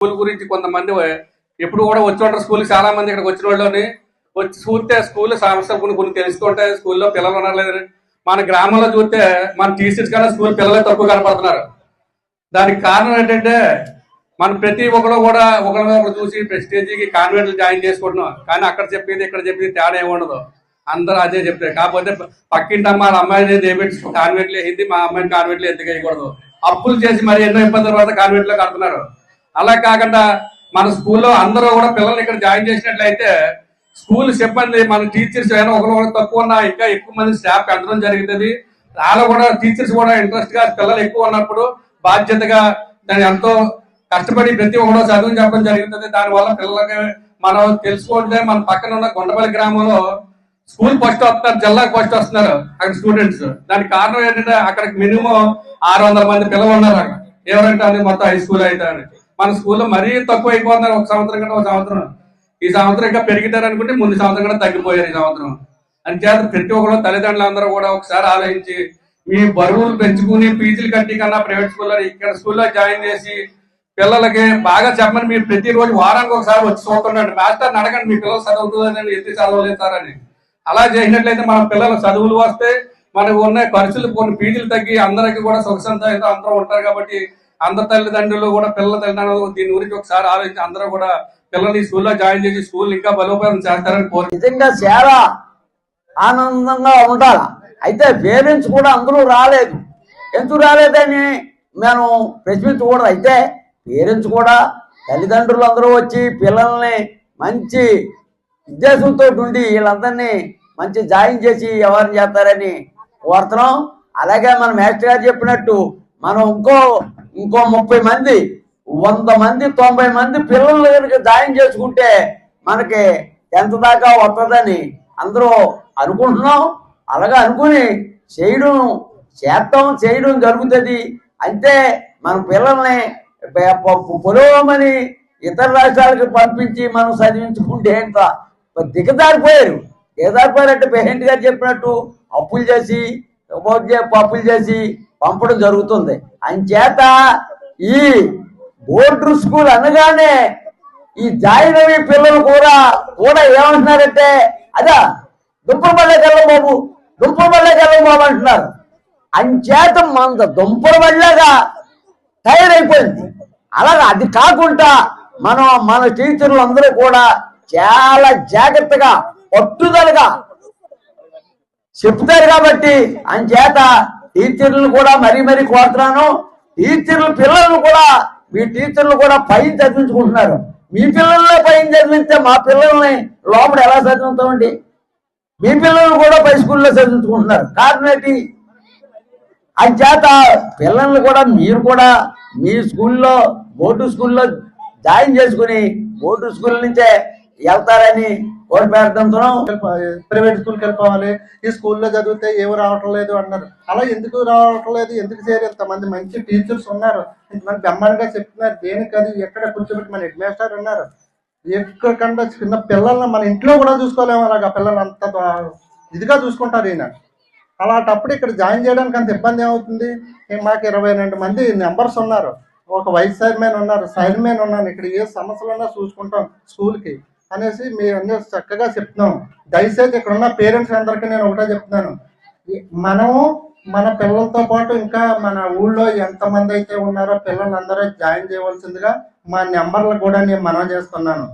School గురించి కొంతమంది ఎప్పుడు కూడా వచ్చి ఉంటారు స్కూల్ చాలా మంది ఇక్కడికి వచ్చిన వాళ్ళని వచ్చి చూస్తే స్కూల్ సమస్యలు కొన్ని కొన్ని తెలుసుకుంటే స్కూల్లో పిల్లలు ఉన్నారు లేదు మన గ్రామంలో చూస్తే మన టీచర్స్ కన్నా స్కూల్ పిల్లలే తక్కువ కనపడుతున్నారు. దానికి కారణం ఏంటంటే మనం ప్రతి ఒక్కరు కూడా ఒకరి ఒకరు చూసి ప్రెస్టేజీకి కాన్వెంట్లు జాయిన్ చేసుకుంటున్నాం. కానీ అక్కడ చెప్పేది ఇక్కడ చెప్పేది తేడా ఏముండదు ఉండదు. అందరూ అదే చెప్తారు. కాకపోతే పక్కింటి అమ్మ వాళ్ళ అమ్మాయిని డేబిట్ కాన్వెంట్లు వేసింది మా అమ్మాయిని కాన్వెంట్లు ఎందుకు వేయకూడదు? అప్పులు చేసి మరి ఎన్నో ఇబ్బందుల తర్వాత కాన్వెంట్లో కడుతున్నారు అలా కాకుండా మన స్కూల్లో అందరూ కూడా పిల్లల్ని ఇక్కడ జాయిన్ చేసినట్లయితే స్కూల్ సిబ్బంది మన టీచర్స్ ఏమైనా ఒకరు తక్కువ ఉన్నా ఇంకా ఎక్కువ మంది స్టాఫ్ పెంచడం జరుగుతుంది. వాళ్ళు కూడా టీచర్స్ కూడా ఇంట్రెస్ట్గా పిల్లలు ఎక్కువ ఉన్నప్పుడు బాధ్యతగా దాన్ని ఎంతో కష్టపడి ప్రతి ఒక్కడో చదువు చెప్పడం జరుగుతుంది. దానివల్ల పిల్లలకి మనం తెలుసుకుంటే మన పక్కన ఉన్న కొండపల్లి గ్రామంలో స్కూల్ ఫస్ట్ వస్తున్నారు జిల్లాకు ఫస్ట్ వస్తున్నారు అక్కడ స్టూడెంట్స్ దానికి కారణం ఏంటంటే అక్కడికి మినిమం ఆరు వందల మంది పిల్లలు ఉన్నారు అక్కడ. ఎవరంటే అది మొత్తం హై స్కూల్ అయితే అని. మన స్కూల్లో మరీ తక్కువ అయిపోతున్నారు ఒక సంవత్సరం కంటే ఒక సంవత్సరం. ఈ సంవత్సరం ఇంకా పెరిగితారు అనుకుంటే ముందు సంవత్సరం కూడా తగ్గిపోయారు ఈ సంవత్సరం. అంచేత ప్రతి ఒక్కరు తల్లిదండ్రులు అందరూ కూడా ఒకసారి ఆలోచించి మీ బరువులు పెంచుకుని ఫీజులు కట్టి కన్నా ప్రైవేట్ స్కూల్లో ఇక్కడ స్కూల్లో జాయిన్ చేసి పిల్లలకి బాగా చెప్పమని మీరు ప్రతిరోజు వారానికి ఒకసారి వచ్చి చూస్తున్నాడు మాస్టర్ అడగండి మీ పిల్లలు చదువుతుందని ఎత్తి చదవలేదు అలా చేసినట్లయితే మన పిల్లల చదువులు వస్తే మనకు ఉన్న ఖర్చులు కొన్ని ఫీజులు తగ్గి అందరికీ కూడా సుఖ సంతోషంతో అందరూ ఉంటారు కాబట్టి అందరి తల్లిదండ్రులు కూడా పిల్లల తల్లిదండ్రులు దీని గురించి ఒకసారి ఆలోచించి అందరూ కూడా పిల్లల్ని స్కూల్లో జాయిన్ చేసి స్కూల్ ఇంకా బలోపేతం చేస్తారని కోరు నిజంగా చాలా ఆనందంగా ఉండాలి? అయితే పేరెంట్స్ కూడా అందరూ రాలేదు. ఎందుకు రాలేదని మేము ప్రశ్నించకూడదు అయితే పేరెంట్స్ కూడా తల్లిదండ్రులు అందరూ వచ్చి పిల్లల్ని మంచి ఉద్దేశంతో ఉండి వీళ్ళందరినీ మంచి జాయిన్ చేసి ఎవరిని చేస్తారని కోరుతున్నాం. అలాగే మన మేస్టర్ గారు చెప్పినట్టు మనం ఇంకో ఇంకో ముప్పై మంది వంద మంది తొంభై మంది పిల్లలు కనుక జాయిన్ చేసుకుంటే మనకి ఎంత దాకా వస్తుందని అందరూ అనుకుంటున్నాం. అలాగే అనుకుని చేయడం చేస్తాం చేయడం జరుగుతుంది. అంతే మన పిల్లల్ని పొలవమని ఇతర రాష్ట్రాలకు పంపించి మనం చదివించుకుంటే ఎంత? దిగజారిపోయారు. దిగజారిపోయారంటే పేరెంట్ గారు చెప్పినట్టు అప్పులు చేసి అప్పులు చేసి పంపడం జరుగుతుంది. అంచేత ఈ బోర్డు స్కూల్ అనగానే ఈ జాయిన్ అయ్యే పిల్లలు కూడా కూడా ఏమంటున్నారంటే అదా దుంపల బళ్ళకి వెళ్ళం బాబు దుంపల బళ్ళకి బాబు అంటున్నారు అంచేత మన దుంపల బళ్ళగా తయారైపోయింది. అలాగే అది కాకుండా మనం మన టీచర్లు అందరూ కూడా చాలా జాగ్రత్తగా పట్టుదలగా చెప్తారు కాబట్టి అంచేత టీచర్లు కూడా మరీ మరీ కోరుతున్నాను. టీచర్లు పిల్లలు కూడా మీ టీచర్లు కూడా పైన చదివించుకుంటున్నారు. మీ పిల్లల్ని పైన చదివిస్తే మా పిల్లల్ని లోపల ఎలా చదువుతామండి మీ పిల్లలు కూడా పై స్కూల్లో చదివించుకుంటున్నారు. కారణం ఏంటి? అంచేత పిల్లల్ని కూడా మీరు కూడా మీ స్కూల్లో బోర్డు స్కూల్లో జాయిన్ చేసుకుని బోర్డు స్కూల్ నుంచే వెళ్తారని కోరిపెడుతున్నాం ప్రైవేట్ స్కూల్కి వెళ్ళిపోవాలి ఈ స్కూల్లో చదివితే ఏమి రావటం లేదు అన్నారు. అలా ఎందుకు రావటం లేదు? ఎందుకు చేయరు ఇంతమంది మంచి టీచర్స్ ఉన్నారు. ఇంతమంది బ్రహ్మాండంగా చెప్తున్నారు. దేనికి అది ఎక్కడ కూర్చోబెట్టి మన హెడ్ మాస్టర్ ఉన్నారు ఎక్కడికంటే చిన్న పిల్లల్ని మన ఇంట్లో కూడా చూసుకోలేము అలాగా. పిల్లలు అంత ఇదిగా చూసుకుంటారు ఈయన. అలాంటప్పుడు ఇక్కడ జాయిన్ చేయడానికి అంత ఇబ్బంది ఏమవుతుంది? మాకు ఇరవై రెండు మంది నెంబర్స్ ఉన్నారు. ఒక వైస్ చైర్మన్ ఉన్నారు. చైర్మన్ ఉన్నారు ఇక్కడ ఏ సమస్యలు ఉన్నా చూసుకుంటాం స్కూల్కి. అనేసి మీ అందరూ చక్కగా చెప్తున్నాం. దయచేసి ఇక్కడ ఉన్న పేరెంట్స్ అందరికీ నేను ఒకటే చెప్తున్నాను. మనము మన పిల్లలతో పాటు ఇంకా మన ఊళ్ళో ఎంతమంది అయితే ఉన్నారో పిల్లలందరూ జాయిన్ చేయవలసిందిగా మా నెంబర్లు కూడా నేను మనం చేస్తున్నాను.